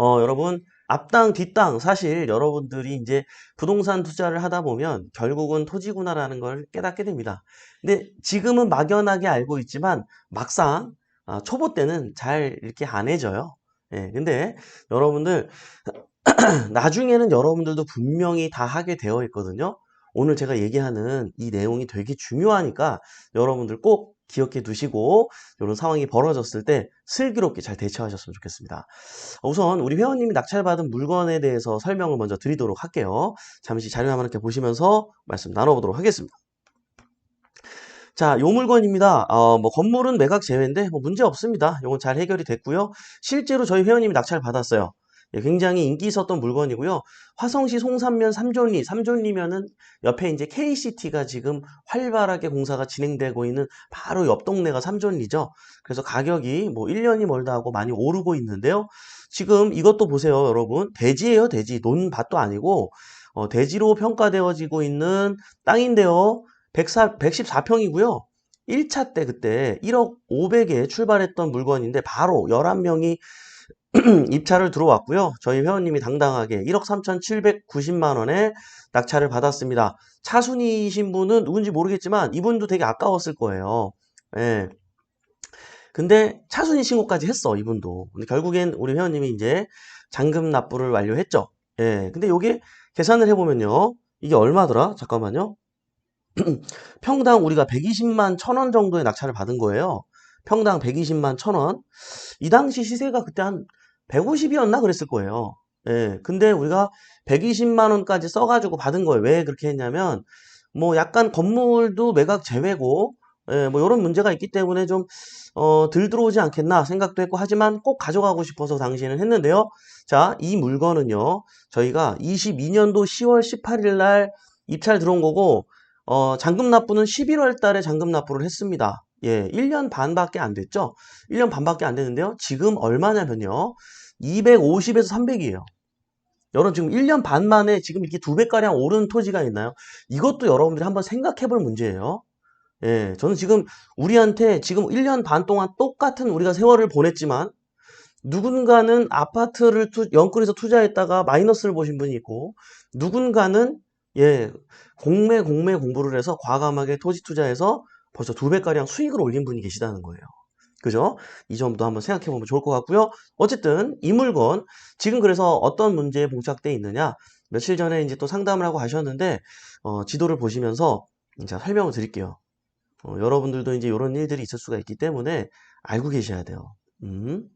어, 여러분, 앞땅, 뒷땅, 사실 여러분들이 이제 부동산 투자를 하다 보면 결국은 토지구나라는 걸 깨닫게 됩니다. 근데 지금은 막연하게 알고 있지만 막상 아, 초보 때는 잘 이렇게 안 해져요. 예, 근데 여러분들 나중에는 여러분들도 분명히 다 하게 되어 있거든요. 오늘 제가 얘기하는 이 내용이 되게 중요하니까 여러분들 꼭 기억해 두시고 이런 상황이 벌어졌을 때 슬기롭게 잘 대처하셨으면 좋겠습니다. 우선 우리 회원님이 낙찰받은 물건에 대해서 설명을 먼저 드리도록 할게요. 잠시 자료 한번 이렇게 보시면서 말씀 나눠보도록 하겠습니다. 자, 요 물건입니다. 어, 뭐 건물은 매각 제외인데 뭐 문제 없습니다. 요건 잘 해결이 됐고요. 실제로 저희 회원님이 낙찰 받았어요. 예, 굉장히 인기 있었던 물건이고요. 화성시 송산면 삼존리, 삼존리면은 옆에 이제 KCT가 지금 활발하게 공사가 진행되고 있는 바로 옆 동네가 삼존리죠. 그래서 가격이 뭐 1년이 멀다 하고 많이 오르고 있는데요. 지금 이것도 보세요, 여러분. 대지예요, 대지. 논밭도 아니고 어, 대지로 평가되어지고 있는 땅인데요. 104, 114평이고요. 1차 때 그때 1억 500에 출발했던 물건인데 바로 11명이 입찰을 들어왔고요. 저희 회원님이 당당하게 1억 3,790만 원에 낙찰을 받았습니다. 차순이신 분은 누군지 모르겠지만 이분도 되게 아까웠을 거예요. 예. 근데 차순위 신고까지 했어, 이분도. 근데 결국엔 우리 회원님이 이제 잔금 납부를 완료했죠. 예. 근데 요게 계산을 해보면요. 이게 얼마더라? 잠깐만요. 평당 우리가 120만 천 원 정도의 낙찰을 받은 거예요. 평당 120만 천 원. 이 당시 시세가 그때 한 150이었나 그랬을 거예요. 예. 근데 우리가 120만 원까지 써가지고 받은 거예요. 왜 그렇게 했냐면, 뭐 약간 건물도 매각 제외고, 예, 뭐 이런 문제가 있기 때문에 좀, 어, 들 들어오지 않겠나 생각도 했고, 하지만 꼭 가져가고 싶어서 당시에는 했는데요. 자, 이 물건은요, 저희가 22년도 10월 18일 날 입찰 들어온 거고, 어, 잔금 납부는 11월 달에 잔금 납부를 했습니다. 예, 1년 반밖에 안 됐죠? 1년 반밖에 안 됐는데요. 지금 얼마냐면요. 250에서 300이에요. 여러분 지금 1년 반 만에 지금 이렇게 두 배가량 오른 토지가 있나요? 이것도 여러분들이 한번 생각해 볼 문제예요. 예, 저는 지금 우리한테 지금 1년 반 동안 똑같은 우리가 세월을 보냈지만 누군가는 아파트를 투, 연끌에서 투자했다가 마이너스를 보신 분이 있고 누군가는 예, 공매 공매 공부를 해서 과감하게 토지 투자해서 벌써 두 배가량 수익을 올린 분이 계시다는 거예요. 그죠? 이 점도 한번 생각해 보면 좋을 것 같고요. 어쨌든 이 물건 지금 그래서 어떤 문제에 봉착돼 있느냐 며칠 전에 이제 또 상담을 하고 가셨는데 어, 지도를 보시면서 제가 설명을 드릴게요. 어, 여러분들도 이제 이런 일들이 있을 수가 있기 때문에 알고 계셔야 돼요. 음.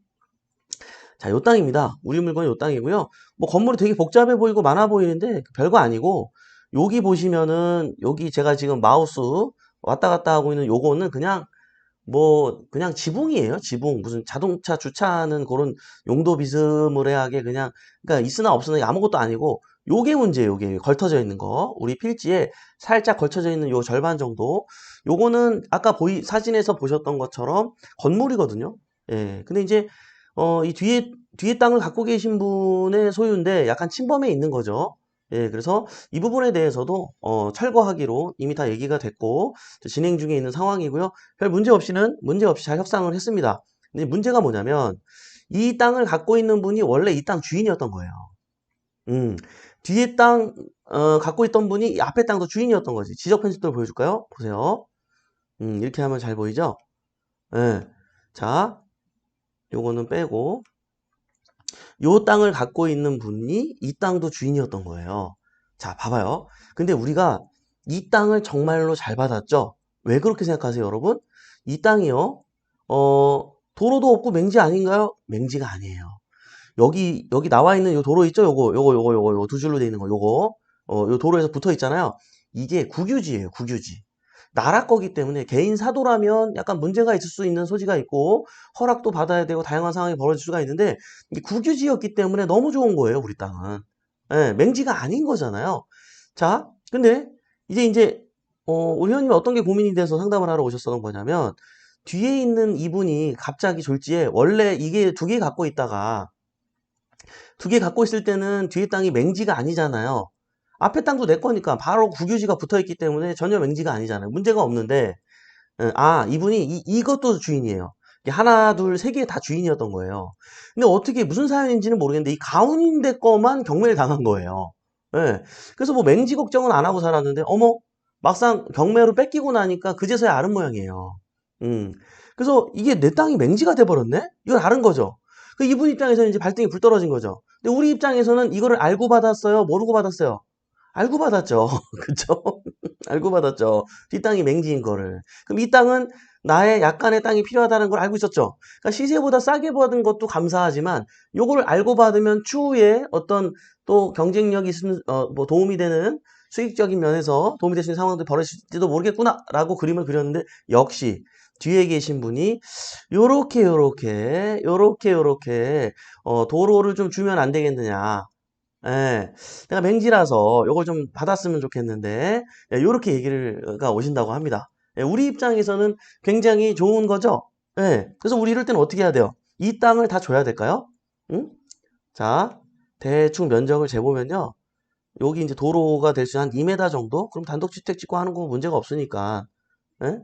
자, 요 땅입니다. 우리 물건이 요 땅이고요. 뭐 건물이 되게 복잡해 보이고 많아 보이는데 별거 아니고 여기 보시면은 여기 제가 지금 마우스 왔다 갔다 하고 있는 요거는 그냥 뭐 그냥 지붕이에요 지붕. 무슨 자동차 주차하는 그런 용도 비스무리하게 그냥 그러니까 있으나 없으나 아무것도 아니고 요게 문제예요 요게. 걸쳐져 있는 거. 우리 필지에 살짝 걸쳐져 있는 요 절반 정도. 요거는 아까 보이 사진에서 보셨던 것처럼 건물이거든요. 예. 근데 이제 어 이 뒤에 뒤에 땅을 갖고 계신 분의 소유인데 약간 침범해 있는 거죠 예, 그래서 이 부분에 대해서도 어, 철거하기로 이미 다 얘기가 됐고 진행 중에 있는 상황이고요. 별 문제 없이는 문제 없이 잘 협상을 했습니다. 근데 문제가 뭐냐면 이 땅을 갖고 있는 분이 원래 이 땅 주인이었던 거예요. 음, 뒤에 땅 어, 갖고 있던 분이 앞에 땅도 주인이었던 거지. 지적 편집도를 보여줄까요? 보세요. 음, 이렇게 하면 잘 보이죠? 예. 자, 요거는 빼고 요 땅을 갖고 있는 분이 이 땅도 주인이었던 거예요. 자, 봐봐요. 근데 우리가 이 땅을 정말로 잘 받았죠? 왜 그렇게 생각하세요, 여러분? 이 땅이요, 어, 도로도 없고 맹지 아닌가요? 맹지가 아니에요. 여기, 여기 나와 있는 요 도로 있죠? 요거, 요거, 요거, 요거, 요거 두 줄로 돼 있는 거, 요거. 어, 요 도로에서 붙어 있잖아요. 이게 국유지예요, 국유지. 나라 거기 때문에 개인 사도라면 약간 문제가 있을 수 있는 소지가 있고 허락도 받아야 되고 다양한 상황이 벌어질 수가 있는데 국유지였기 때문에 너무 좋은 거예요 우리 땅은. 예, 맹지가 아닌 거잖아요. 자 근데 이제 이제 어, 우리 회원님이 어떤 게 고민이 돼서 상담을 하러 오셨었던 거냐면 뒤에 있는 이분이 갑자기 졸지에 원래 이게 두 개 갖고 있다가 두 개 갖고 있을 때는 뒤에 땅이 맹지가 아니잖아요 앞에 땅도 내 거니까 바로 국유지가 붙어 있기 때문에 전혀 맹지가 아니잖아요. 문제가 없는데 어, 아 이분이 이, 이것도 주인이에요. 하나, 둘, 세 개 다 주인이었던 거예요. 근데 어떻게 무슨 사연인지는 모르겠는데 이 가운데 거만 경매를 당한 거예요. 예. 그래서 뭐 맹지 걱정은 안 하고 살았는데 어머 막상 경매로 뺏기고 나니까 그제서야 아는 모양이에요. 음. 그래서 이게 내 땅이 맹지가 돼버렸네? 이걸 아는 거죠. 그 이분 입장에서는 이제 발등에 불 떨어진 거죠. 근데 우리 입장에서는 이거를 알고 받았어요? 모르고 받았어요? 알고 받았죠. 그쵸? 알고 받았죠. 뒷땅이 맹지인 거를. 그럼 이 땅은 나의 약간의 땅이 필요하다는 걸 알고 있었죠. 그러니까 시세보다 싸게 받은 것도 감사하지만 요걸 알고 받으면 추후에 어떤 또 경쟁력이 있으면 어, 뭐 도움이 되는 수익적인 면에서 도움이 있는 상황도 벌어질지도 모르겠구나라고 그림을 그렸는데 역시 뒤에 계신 분이 요렇게 요렇게 요렇게 요렇게 어, 도로를 좀 주면 안 되겠느냐. 예, 내가 맹지라서 요걸 좀 받았으면 좋겠는데 예, 요렇게 얘기를가 오신다고 합니다. 예, 우리 입장에서는 굉장히 좋은 거죠. 예, 그래서 우리 이럴 때는 어떻게 해야 돼요? 이 땅을 다 줘야 될까요? 응? 자, 대충 면적을 재보면요. 여기 이제 도로가 될수한 2m 정도? 그럼 단독주택 짓고 하는 거 문제가 없으니까. 예?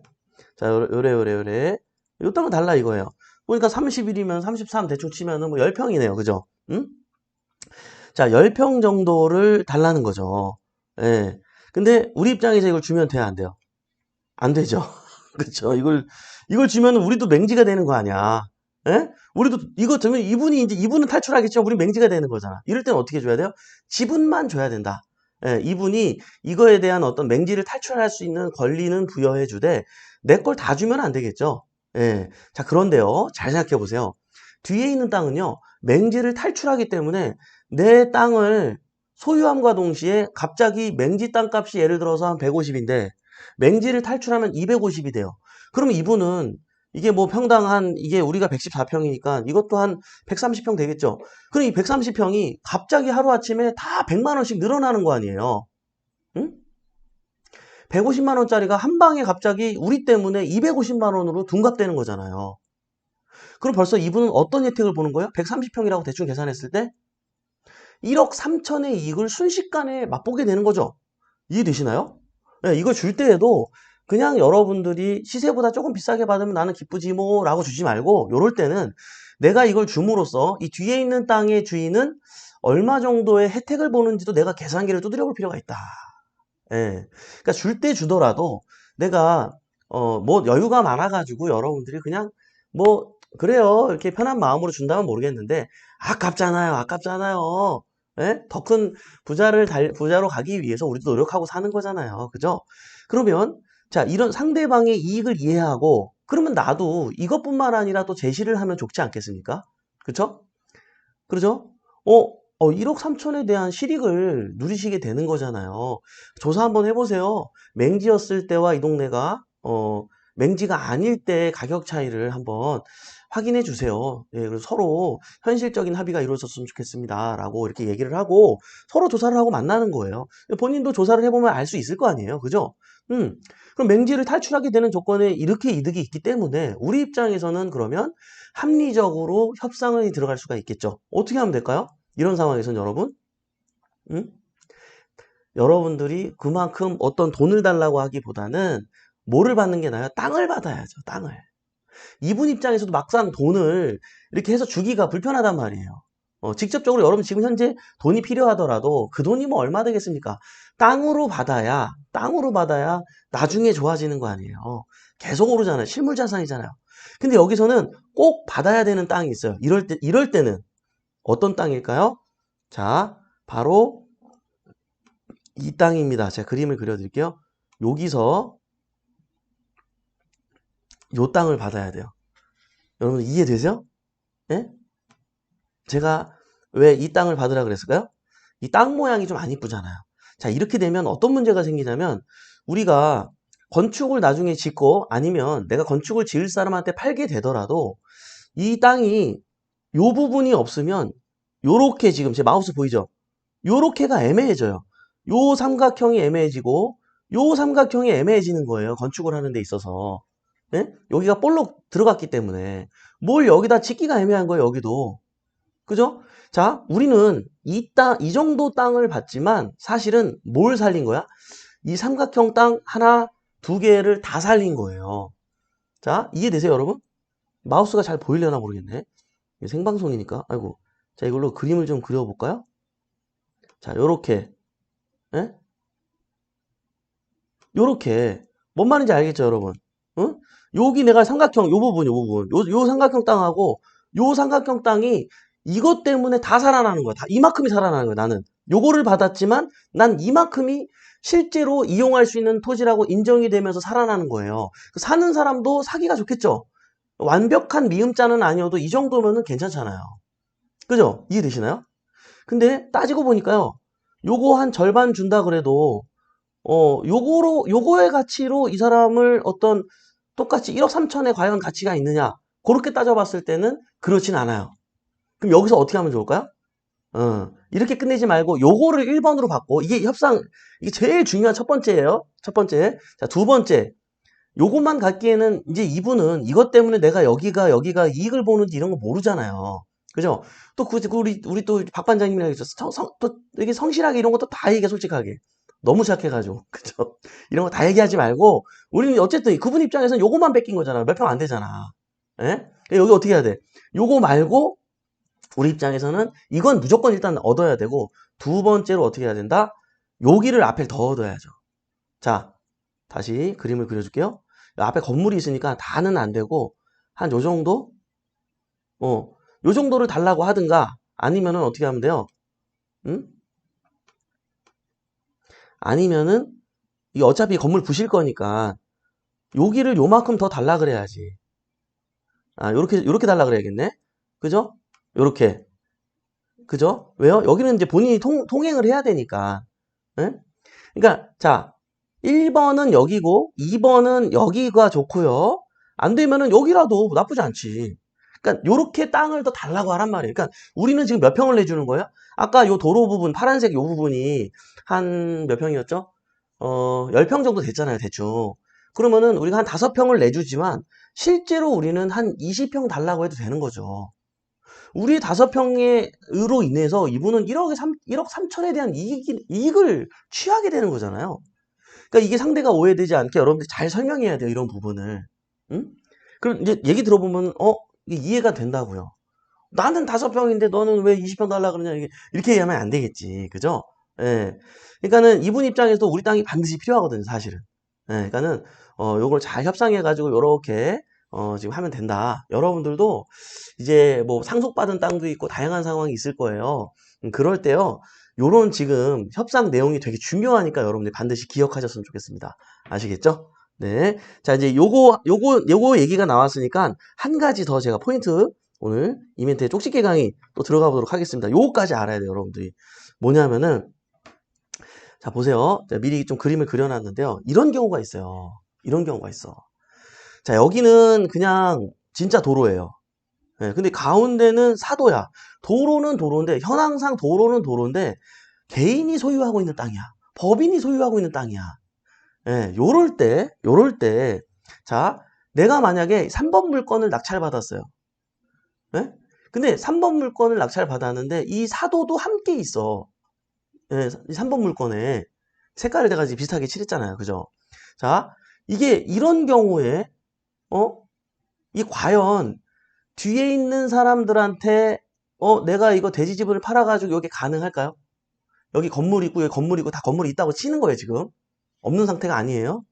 자, 요래, 요래, 요래. 요 땅은 달라 이거예요. 보니까 31이면 33 대충 치면은 뭐 10평이네요. 그죠? 응? 자, 10평 정도를 달라는 거죠. 예. 근데 우리 입장에서 이걸 주면 돼야 안 돼요? 안 되죠. 그쵸? 이걸, 이걸 주면 우리도 맹지가 되는 거 아니야. 예? 우리도 이거 들면 이분이 이제 이분은 탈출하겠죠. 우리 맹지가 되는 거잖아. 이럴 때는 어떻게 줘야 돼요? 지분만 줘야 된다. 예, 이분이 이거에 대한 어떤 맹지를 탈출할 수 있는 권리는 부여해 주되 내 걸 다 주면 안 되겠죠. 예. 자, 그런데요. 잘 생각해 보세요. 뒤에 있는 땅은요. 맹지를 탈출하기 때문에 내 땅을 소유함과 동시에 갑자기 맹지 땅값이 예를 들어서 한 150인데 맹지를 탈출하면 250이 돼요. 그럼 이분은 이게 뭐 평당 한 이게 우리가 114평이니까 이것도 한 130평 되겠죠. 그럼 이 130평이 갑자기 하루아침에 다 100만 원씩 늘어나는 거 아니에요. 응? 150만 원짜리가 한 방에 갑자기 우리 때문에 250만 원으로 둔갑되는 거잖아요. 그럼 벌써 이분은 어떤 혜택을 보는 거예요? 130평이라고 대충 계산했을 때 1억 3천의 이익을 순식간에 맛보게 되는 거죠. 이해되시나요? 네, 이걸 줄 때에도 그냥 여러분들이 시세보다 조금 비싸게 받으면 나는 기쁘지 뭐 라고 주지 말고 요럴 때는 내가 이걸 줌으로써 이 뒤에 있는 땅의 주인은 얼마 정도의 혜택을 보는지도 내가 계산기를 두드려 볼 필요가 있다. 예. 그러니까 줄 때 주더라도 내가 어 뭐 여유가 많아 가지고 여러분들이 그냥 뭐 그래요. 이렇게 편한 마음으로 준다면 모르겠는데 아깝잖아요. 아깝잖아요. 예? 더큰 부자를 달, 부자로 가기 위해서 우리도 노력하고 사는 거잖아요. 그죠? 그러면 자, 이런 상대방의 이익을 이해하고 그러면 나도 이것뿐만 아니라 또 제시를 하면 좋지 않겠습니까? 그쵸? 그러죠? 어, 어, 1억 3천에 대한 실익을 누리시게 되는 거잖아요. 조사 한번 해보세요. 맹지였을 때와 이 동네가, 어, 맹지가 아닐 때 가격 차이를 한번 확인해 주세요. 예, 그래서 서로 현실적인 합의가 이루어졌으면 좋겠습니다. 라고 이렇게 얘기를 하고 서로 조사를 하고 만나는 거예요. 본인도 조사를 해보면 알 수 있을 거 아니에요. 그죠? 음, 그럼 맹지를 탈출하게 되는 조건에 이렇게 이득이 있기 때문에 우리 입장에서는 그러면 합리적으로 협상이 들어갈 수가 있겠죠. 어떻게 하면 될까요? 이런 상황에서는 여러분, 음? 여러분들이 그만큼 어떤 돈을 달라고 하기보다는 뭐를 받는 게 나아요? 땅을 받아야죠. 땅을. 이분 입장에서도 막상 돈을 이렇게 해서 주기가 불편하단 말이에요. 어, 직접적으로 여러분 지금 현재 돈이 필요하더라도 그 돈이 뭐 얼마 되겠습니까? 땅으로 받아야, 땅으로 받아야 나중에 좋아지는 거 아니에요. 계속 오르잖아요. 실물 자산이잖아요. 근데 여기서는 꼭 받아야 되는 땅이 있어요. 이럴 때, 이럴 때는 어떤 땅일까요? 자, 바로 이 땅입니다. 제가 그림을 그려 드릴게요. 여기서 요 땅을 받아야 돼요. 여러분 이해되세요? 예? 제가 왜 이 땅을 받으라 그랬을까요? 이 땅 모양이 좀 안 이쁘잖아요. 자, 이렇게 되면 어떤 문제가 생기냐면 우리가 건축을 나중에 짓고 아니면 내가 건축을 지을 사람한테 팔게 되더라도 이 땅이 요 부분이 없으면 요렇게 지금 제 마우스 보이죠? 요렇게가 애매해져요. 요 삼각형이 애매해지고 요 삼각형이 애매해지는 거예요. 건축을 하는 데 있어서. 예? 여기가 볼록 들어갔기 때문에 뭘 여기다 짓기가 애매한 거예요. 여기도. 그죠? 자, 우리는 이 땅, 이 정도 땅을 받지만 사실은 뭘 살린 거야? 이 삼각형 땅 하나, 두 개를 다 살린 거예요. 자, 이해되세요, 여러분? 마우스가 잘 보이려나 모르겠네. 생방송이니까. 아이고. 자, 이걸로 그림을 좀 그려볼까요? 자, 요렇게. 예? 요렇게. 뭔 말인지 알겠죠, 여러분? 응? 여기 내가 삼각형, 요 부분, 요 부분. 요, 요 삼각형 땅하고, 요 삼각형 땅이 이것 때문에 다 살아나는 거야. 다 이만큼이 살아나는 거야, 나는. 요거를 받았지만, 난 이만큼이 실제로 이용할 수 있는 토지라고 인정이 되면서 살아나는 거예요. 그 사는 사람도 사기가 좋겠죠? 완벽한 미음자는 아니어도 이 정도면은 괜찮잖아요. 그죠? 이해되시나요? 근데 따지고 보니까요. 요거 한 절반 준다 그래도 어 요거로 요거의 가치로 이 사람을 어떤 똑같이 1억 3천에 과연 가치가 있느냐 그렇게 따져봤을 때는 그렇진 않아요. 그럼 여기서 어떻게 하면 좋을까요? 어, 이렇게 끝내지 말고 요거를 1번으로 받고 이게 협상 이게 제일 중요한 첫 번째예요. 첫 번째. 자, 두 번째. 요것만 갖기에는 이제 이분은 이것 때문에 내가 여기가 여기가 이익을 보는지 이런 거 모르잖아요. 그죠? 또 그, 그 우리 우리 또 박 반장님이랑. 성, 성, 또 이게 성실하게 이런 것도 다 얘기해 솔직하게. 너무 착해가지고 그죠? 이런 거 다 얘기하지 말고 우리는 어쨌든 그분 입장에서는 요거만 뺏긴 거잖아. 몇 평 안 되잖아. 예? 여기 어떻게 해야 돼? 요거 말고 우리 입장에서는 이건 무조건 일단 얻어야 되고 두 번째로 어떻게 해야 된다? 여기를 앞에 더 얻어야죠. 자, 다시 그림을 그려줄게요. 앞에 건물이 있으니까 다는 안 되고 한 요 정도? 어, 요 정도를 달라고 하든가 아니면은 어떻게 하면 돼요? 응? 아니면은 이 어차피 건물 부실 거니까 여기를 요만큼 더 달라 그래야지. 아, 요렇게 요렇게 달라 그래야겠네. 그죠? 요렇게. 그죠? 왜요? 여기는 이제 본인이 통, 통행을 해야 되니까. 예? 그러니까 자, 1번은 여기고 2번은 여기가 좋고요. 안 되면은 여기라도 나쁘지 않지. 그러니까 요렇게 땅을 더 달라고 하란 말이에요. 그러니까 우리는 지금 몇 평을 내주는 거예요? 아까 요 도로 부분 파란색 요 부분이 한 몇 평이었죠? 어, 10평 정도 됐잖아요, 대충. 그러면은 우리가 한 5평을 내주지만 실제로 우리는 한 20평 달라고 해도 되는 거죠. 우리 5평으로 인해서 이분은 1억에 3, 1억 3천에 대한 이익, 이익을 취하게 되는 거잖아요. 그러니까 이게 상대가 오해되지 않게 여러분들이 잘 설명해야 돼요, 이런 부분을. 응? 그럼 이제 얘기 들어보면, 어, 이해가 된다고요. 나는 다섯 평인데 너는 왜 20평 달라 그러냐? 이게 이렇게 얘기하면 안 되겠지. 그죠? 예. 그러니까는 이분 입장에서 우리 땅이 반드시 필요하거든요 사실은. 예. 그러니까는 어 요걸 잘 협상해 가지고 요렇게 어 지금 하면 된다. 여러분들도 이제 뭐 상속받은 땅도 있고 다양한 상황이 있을 거예요. 음, 그럴 때요 요런 지금 협상 내용이 되게 중요하니까 여러분들 반드시 기억하셨으면 좋겠습니다. 아시겠죠 네. 자, 이제 요거, 요거, 요거 얘기가 나왔으니까 한 가지 더 제가 포인트 오늘 이멘트의 쪽집게 강의 또 들어가 보도록 하겠습니다. 요거까지 알아야 돼요, 여러분들이. 뭐냐면은, 자, 보세요. 자, 미리 좀 그림을 그려놨는데요. 이런 경우가 있어요. 이런 경우가 있어. 자, 여기는 그냥 진짜 도로예요. 네, 근데 가운데는 사도야. 도로는 도로인데, 현황상 도로는 도로인데, 개인이 소유하고 있는 땅이야. 법인이 소유하고 있는 땅이야. 예, 요럴 때, 요럴 때, 자, 내가 만약에 3번 물건을 낙찰받았어요. 예? 근데 3번 물건을 낙찰받았는데 이 사도도 함께 있어. 예, 3번 물건에 색깔을 내가 비슷하게 칠했잖아요. 그죠? 자, 이게 이런 경우에, 어? 이 과연 뒤에 있는 사람들한테, 어, 내가 이거 돼지집을 팔아가지고 여기 가능할까요? 여기 건물 있고, 여기 건물 있고, 다 건물이 있다고 치는 거예요, 지금. 없는 상태가 아니에요.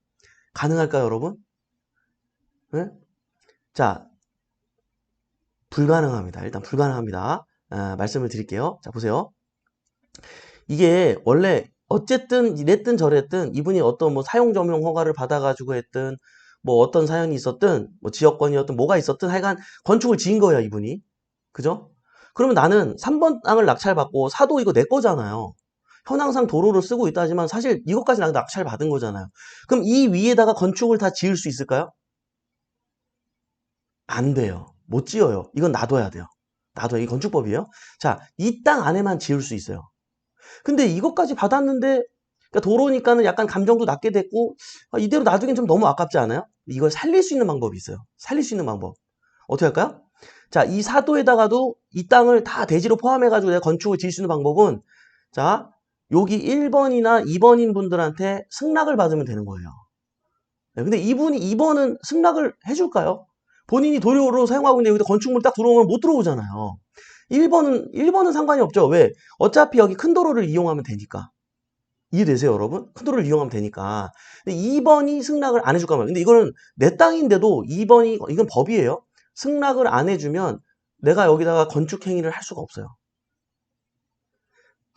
가능할까요, 여러분? 네? 자, 불가능합니다. 일단 불가능합니다. 아, 말씀을 드릴게요. 자, 보세요. 이게 원래 어쨌든 이랬든 저랬든 이분이 어떤 뭐 사용 점용 허가를 받아가지고 했든 뭐 어떤 사연이 있었든 뭐 지역권이었든 뭐가 있었든 하여간 건축을 지은 거예요, 이분이. 그죠? 그러면 나는 3번 땅을 낙찰받고 사도 이거 내 거잖아요. 현황상 도로를 쓰고 있다지만 사실 이것까지 나 낙찰 받은 거잖아요. 그럼 이 위에다가 건축을 다 지을 수 있을까요? 안 돼요. 못 지어요. 이건 놔둬야 돼요. 놔둬요. 이 건축법이에요. 자, 이 땅 안에만 지을 수 있어요. 근데 이것까지 받았는데 그러니까 도로니까는 약간 감정도 낮게 됐고 아, 이대로 놔두긴 좀 너무 아깝지 않아요? 이걸 살릴 수 있는 방법이 있어요. 살릴 수 있는 방법. 어떻게 할까요? 자, 이 사도에다가도 이 땅을 다 대지로 포함해가지고 내가 건축을 지을 수 있는 방법은 자, 여기 1번이나 2번인 분들한테 승낙을 받으면 되는 거예요. 네, 근데 이분이 2번은 승낙을 해줄까요? 본인이 도로로 사용하고 있는데 여기다 건축물 딱 들어오면 못 들어오잖아요. 1번은, 1번은 상관이 없죠. 왜? 어차피 여기 큰 도로를 이용하면 되니까. 이해되세요, 여러분? 큰 도로를 이용하면 되니까. 근데 2번이 승낙을 안 해줄까 말이야. 근데 이거는 내 땅인데도 2번이, 이건 법이에요. 승낙을 안 해주면 내가 여기다가 건축 행위를 할 수가 없어요.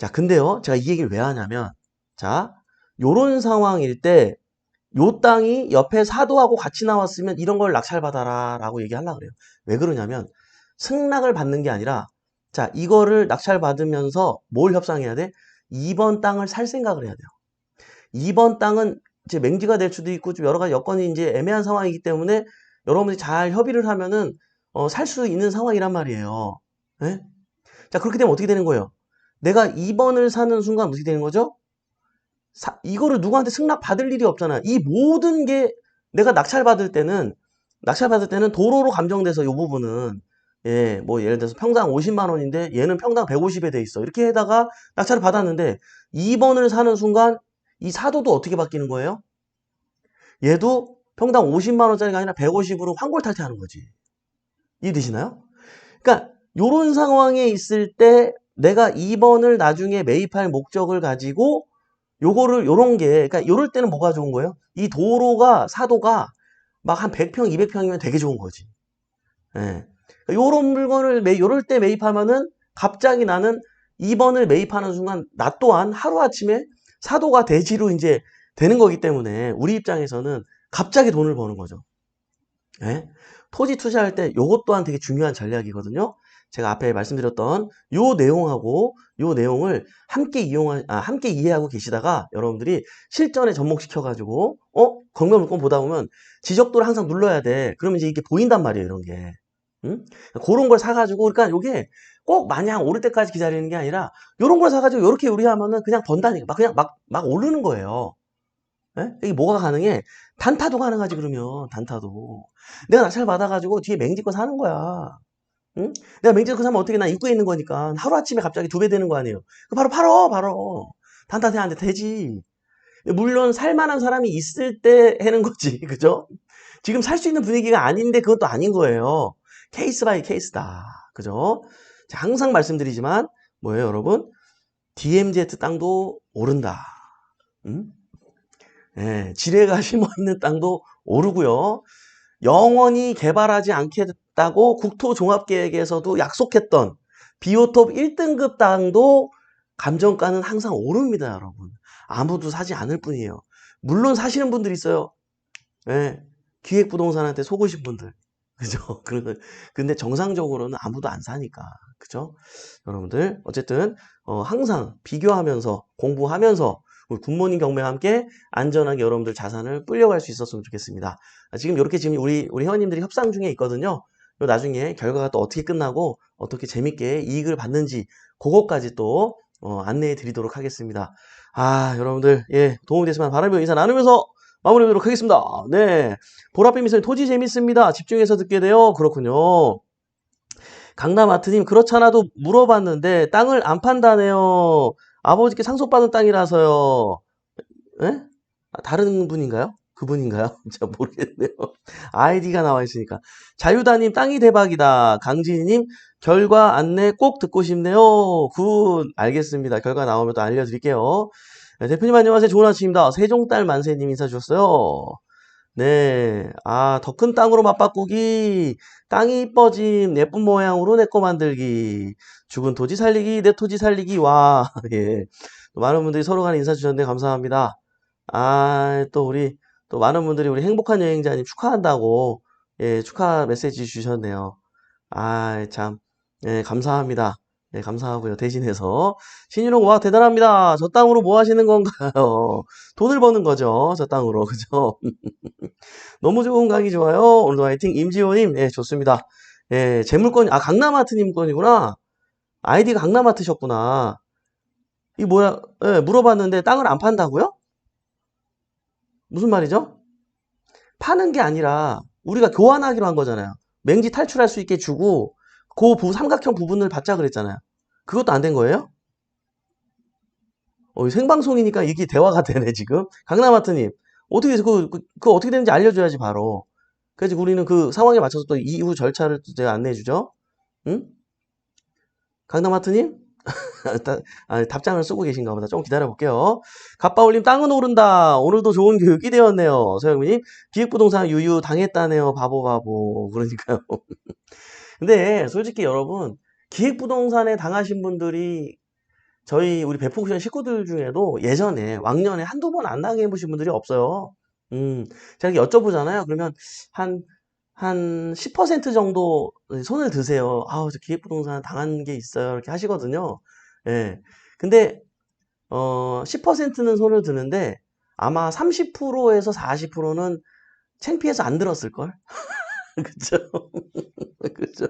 자, 근데요, 제가 이 얘기를 왜 하냐면, 자, 요런 상황일 때, 요 땅이 옆에 사도하고 같이 나왔으면 이런 걸 낙찰받아라 라고 얘기하려고 그래요. 왜 그러냐면, 승낙을 받는 게 아니라, 자, 이거를 낙찰받으면서 뭘 협상해야 돼? 2번 땅을 살 생각을 해야 돼요. 2번 땅은 이제 맹지가 될 수도 있고 좀 여러 가지 여건이 이제 애매한 상황이기 때문에 여러분들이 잘 협의를 하면은 어, 살 수 있는 상황이란 말이에요. 예? 자, 그렇게 되면 어떻게 되는 거예요? 내가 2번을 사는 순간 어떻게 되는 거죠? 사- 이거를 누구한테 승낙 받을 일이 없잖아. 이 모든 게 내가 낙찰 받을 때는 낙찰 받을 때는 도로로 감정돼서 이 부분은 예, 뭐 예를 들어서 평당 50만 원인데 얘는 평당 150에 돼 있어. 이렇게 해다가 낙찰을 받았는데 2번을 사는 순간 이 사도도 어떻게 바뀌는 거예요? 얘도 평당 50만 원짜리가 아니라 150으로 환골 탈퇴하는 거지. 이해되시나요? 그러니까 요런 상황에 있을 때 내가 2번을 나중에 매입할 목적을 가지고 요거를 요런 게 그러니까 요럴 때는 뭐가 좋은 거예요? 이 도로가 사도가 막 한 100평, 200평이면 되게 좋은 거지. 예. 그러니까 요런 물건을 매 요럴 때 매입하면은 갑자기 나는 2번을 매입하는 순간 나 또한 하루아침에 사도가 대지로 이제 되는 거기 때문에 우리 입장에서는 갑자기 돈을 버는 거죠. 예? 토지 투자할 때 요것 또한 되게 중요한 전략이거든요. 제가 앞에 말씀드렸던 요 내용하고 요 내용을 함께 이용하, 아, 함께 이해하고 계시다가 여러분들이 실전에 접목시켜 가지고 어 건강 물건 보다 보면 지적도를 항상 눌러야 돼. 그러면 이제 이게 보인단 말이에요, 이런 게. 응? 그런 걸 사가지고 그러니까 요게 꼭 마냥 오를 때까지 기다리는 게 아니라 요런 걸 사가지고 요렇게 요리하면은 그냥 번다니까 막 그냥 막 막 오르는 거예요. 예? 이게 뭐가 가능해? 단타도 가능하지 그러면 단타도 내가 낙찰 받아가지고 뒤에 맹지거 사는 거야. 응? 내가 맹지거 사면 어떻게 나 입구에 있는 거니까 하루 아침에 갑자기 두 배 되는 거 아니에요? 그 바로 팔어 바로 단타 대한테 되지. 물론 살만한 사람이 있을 때 해는 거지, 그죠? 지금 살 수 있는 분위기가 아닌데 또 아닌 거예요. 케이스 바이 케이스다, 그죠? 자, 항상 말씀드리지만 뭐예요, 여러분? DMZ 땅도 오른다. 응? 예, 지뢰가 심어 있는 땅도 오르고요. 영원히 개발하지 않겠 다고 국토종합계획에서도 약속했던 비오톱 1등급 땅도 감정가는 항상 오릅니다, 여러분. 아무도 사지 않을 뿐이에요. 물론 사시는 분들 있어요. 예, 기획부동산한테 속으신 분들. 그죠? 근데 정상적으로는 아무도 안 사니까. 그죠? 여러분들, 어쨌든, 어, 항상 비교하면서, 공부하면서, 우리 굿모닝 경매와 함께 안전하게 여러분들 자산을 불려갈 수 있었으면 좋겠습니다. 아, 지금 이렇게 지금 우리, 우리 회원님들이 협상 중에 있거든요. 요 나중에 결과가 또 어떻게 끝나고 어떻게 재밌게 이익을 받는지 그것까지 또 어, 안내해 드리도록 하겠습니다. 아, 여러분들, 예, 도움이 됐으면 바라며 인사 나누면서 마무리하도록 하겠습니다. 네. 보랏빛 미소님 토지 재밌습니다. 집중해서 듣게 돼요. 그렇군요. 강남아트님, 그렇잖아도 물어봤는데 땅을 안 판다네요. 아버지께 상속받은 땅이라서요. 예? 아, 다른 분인가요? 그분인가요? 잘 모르겠네요. 아이디가 나와 있으니까. 자유다님, 땅이 대박이다. 강진희님, 결과 안내 꼭 듣고 싶네요. 굿. 알겠습니다. 결과 나오면 또 알려드릴게요. 네, 대표님 안녕하세요. 좋은 아침입니다. 세종딸 만세님 인사 주셨어요. 네. 아, 더 큰 땅으로 맞바꾸기. 땅이 이뻐짐. 예쁜 모양으로 내 거 만들기. 죽은 토지 살리기. 내 토지 살리기. 와. 예. 또 많은 분들이 서로 간에 인사 주셨는데 감사합니다. 아, 또 우리, 또 많은 분들이 우리 행복한 여행자님 축하한다고, 예, 축하 메시지 주셨네요. 아, 참. 예, 감사합니다. 네, 감사하고요. 대신해서. 신윤홍, 와, 대단합니다. 저 땅으로 뭐 하시는 건가요? 돈을 버는 거죠. 저 땅으로. 그죠? 너무 좋은 강의 좋아요. 오늘도 화이팅. 임지호님, 예, 좋습니다. 예, 재물권, 아, 강남아트님 건이구나. 아이디가 강남아트셨구나. 이 뭐야, 예, 물어봤는데 땅을 안 판다고요? 무슨 말이죠? 파는 게 아니라 우리가 교환하기로 한 거잖아요. 맹지 탈출할 수 있게 주고 그 부, 삼각형 부분을 받자 그랬잖아요. 그것도 안 된 거예요? 어, 생방송이니까 이게 대화가 되네, 지금. 강남아트님. 어떻게, 그, 그, 그 어떻게 되는지 알려줘야지, 바로. 그래서 우리는 그 상황에 맞춰서 또 이후 절차를 또 제가 안내해 주죠. 응? 강남하트님? 다- 아, 답장을 쓰고 계신가 보다. 좀 기다려 볼게요. 갑바올림 땅은 오른다. 오늘도 좋은 교육이 되었네요. 서영민님, 기획부동산 유유 당했다네요. 바보 바보. 그러니까요. 근데 솔직히 여러분, 기획부동산에 당하신 분들이 저희 우리 베프옵션 식구들 중에도 예전에 왕년에 한두 번 안 당해 보신 분들이 없어요. 음, 제가 여쭤보잖아요. 그러면 한, 한 10% 정도 손을 드세요. 아우, 저 기획부동산 당한 게 있어요. 이렇게 하시거든요. 예. 근데, 어, 10%는 손을 드는데 아마 30%에서 40%는 창피해서 안 들었을걸? 그쵸? 그쵸?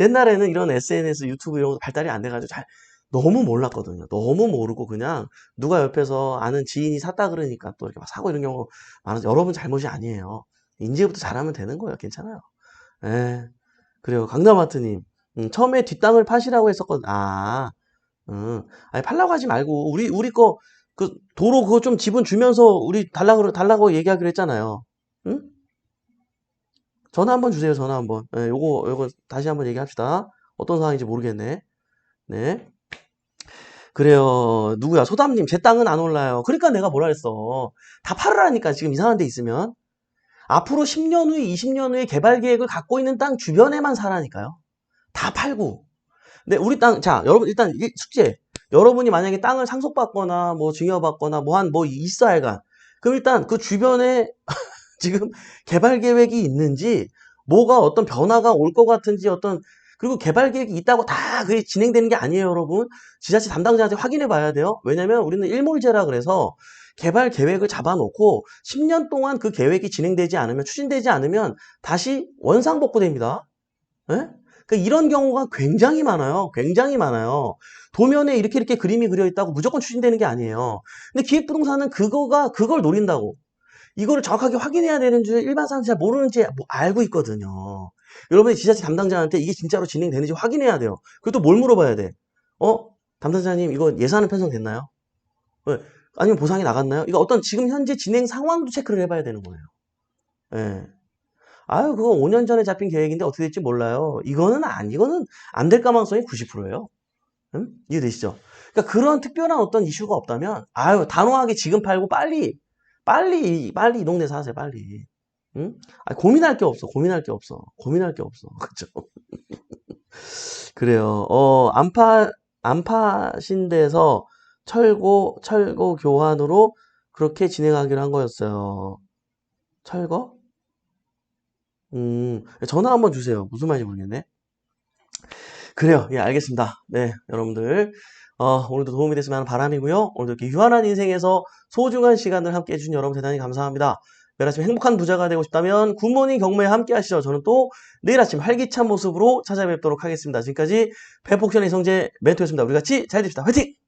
옛날에는 이런 SNS, 유튜브 이런 거 발달이 안 돼가지고 잘, 너무 몰랐거든요. 너무 모르고 그냥 누가 옆에서 아는 지인이 샀다 그러니까 또 이렇게 막 사고 이런 경우 많아서 여러분 잘못이 아니에요. 인지부터 잘하면 되는 거예요. 괜찮아요. 예. 그래요. 강남아트님. 음, 처음에 뒷땅을 파시라고 했었거든. 아, 음. 아니, 팔라고 하지 말고, 우리, 우리 거, 그, 도로 그거 좀 지분 주면서 우리 달라고, 달라고 얘기하기로 했잖아요. 응? 전화 한번 주세요. 전화 한 번. 예, 요거, 요거 다시 한번 얘기합시다. 어떤 상황인지 모르겠네. 네. 그래요. 누구야? 소담님, 제 땅은 안 올라요. 그러니까 내가 뭐라 했어. 다 팔으라니까, 지금 이상한 데 있으면. 앞으로 10년 후에, 20년 후에 개발 계획을 갖고 있는 땅 주변에만 사라니까요. 다 팔고. 근데 우리 땅, 자, 여러분, 일단 숙제. 여러분이 만약에 땅을 상속받거나, 뭐, 증여받거나, 뭐, 한, 뭐, 있어, 하여간. 그럼 일단 그 주변에 지금 개발 계획이 있는지, 뭐가 어떤 변화가 올 것 같은지, 어떤, 그리고 개발 계획이 있다고 다 그게 진행되는 게 아니에요, 여러분. 지자체 담당자한테 확인해 봐야 돼요. 왜냐면 우리는 일몰제라 그래서 개발 계획을 잡아놓고 10년 동안 그 계획이 진행되지 않으면, 추진되지 않으면 다시 원상복구됩니다. 예? 그러니까 이런 경우가 굉장히 많아요. 굉장히 많아요. 도면에 이렇게 이렇게 그림이 그려 있다고 무조건 추진되는 게 아니에요. 근데 기획부동산은 그거가 그걸 노린다고. 이거를 정확하게 확인해야 되는 줄 일반 사람들이 잘 모르는지 뭐 알고 있거든요. 여러분이 지자체 담당자한테 이게 진짜로 진행되는지 확인해야 돼요. 그리고 또 뭘 물어봐야 돼? 어? 담당자님 이거 예산은 편성됐나요? 네. 아니면 보상이 나갔나요? 이거 어떤 지금 현재 진행 상황도 체크를 해봐야 되는 거예요. 예. 아유, 그거 5년 전에 잡힌 계획인데 어떻게 될지 몰라요. 이거는 안, 이거는 안 될 가능성이 90%예요. 응? 이해되시죠? 그러니까 그런 특별한 어떤 이슈가 없다면, 아유, 단호하게 지금 팔고 빨리, 빨리, 빨리 이 동네 사세요, 빨리. 응? 아, 고민할 게 없어, 고민할 게 없어. 고민할 게 없어. 그죠? 그래요. 어, 안 파, 안 파신 데서 철거, 철거 교환으로 그렇게 진행하기로 한 거였어요. 철거? 음, 전화 한번 주세요. 무슨 말인지 모르겠네. 그래요. 예, 알겠습니다. 네, 여러분들. 어, 오늘도 도움이 됐으면 하는 바람이고요. 오늘도 이렇게 유한한 인생에서 소중한 시간을 함께 해주신 여러분 대단히 감사합니다. 내일 아침 행복한 부자가 되고 싶다면 굿모닝 경매에 함께 하시죠. 저는 또 내일 아침 활기찬 모습으로 찾아뵙도록 하겠습니다. 지금까지 배폭션의 성재 멘토였습니다. 우리 같이 잘 됩시다. 화이팅!